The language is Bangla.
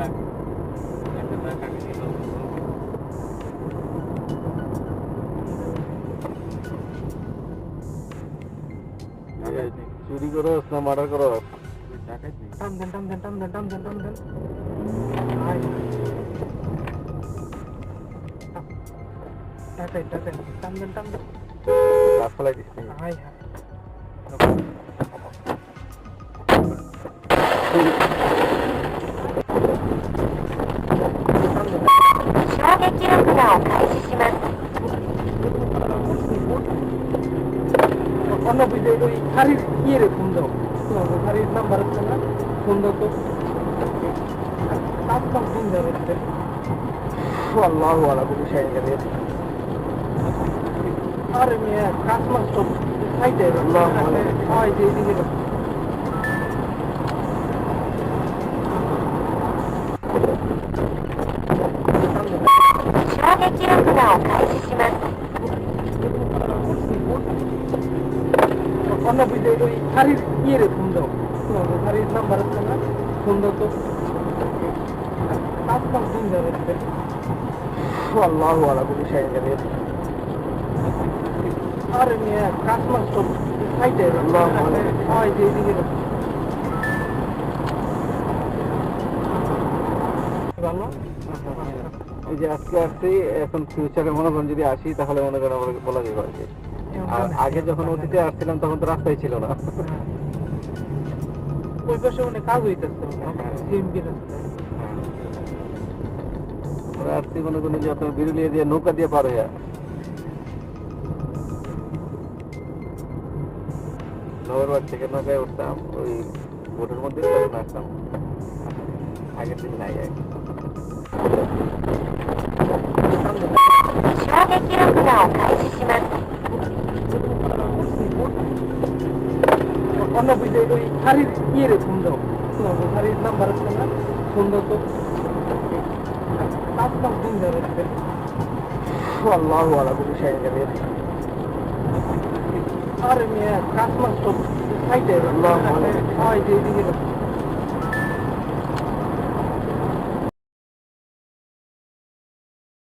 kendaraan yang kendaraan 打撃録画を開始します。cuando pues digo, y Harry quiere fondo. No, Harry no barata na, fondo to. Tapos ang fondo nito. Wallah, wala ko siya yung ganito. Harry niya, kasmas to. Ay, dito. Ay, dito. 撃録画を開始します অন্য বিজয় ওই শাড়ির ইয়ে রে ফোন দাও শাড়ির নাম্বার হচ্ছে না ফোন দাও তো সাত পাঁচ দিন ধরে আল্লাহু আলা কুল্লি শাইইন কাদির আরে মেয়ে কাজ মাস তো সাইডে হয় যে এদিকে আল্লাহ আল্লাহ। হয় যে এদিকে ভালো এই যে আজকে আসছি এখন ফিউচারে মনে করেন যদি আসি তাহলে মনে করেন আমাকে বলা যাবে আর কি। আর আগে যখন অতীতে আসছিলাম তখন তো রাস্তায় ছিল না। ওই পাশে অনেক কাজ হইতেছে সিএমপি রাস্তায় আমরা আসছি মনে করেন যে আপনার বিরুলিয়া দিয়ে নৌকা দিয়ে পার হইয়া। নগরবাদ থেকে নৌকায় উঠতাম ওই বোটের মধ্যে আসতাম আগের দিন নাই আগে 衝撃録画を開始します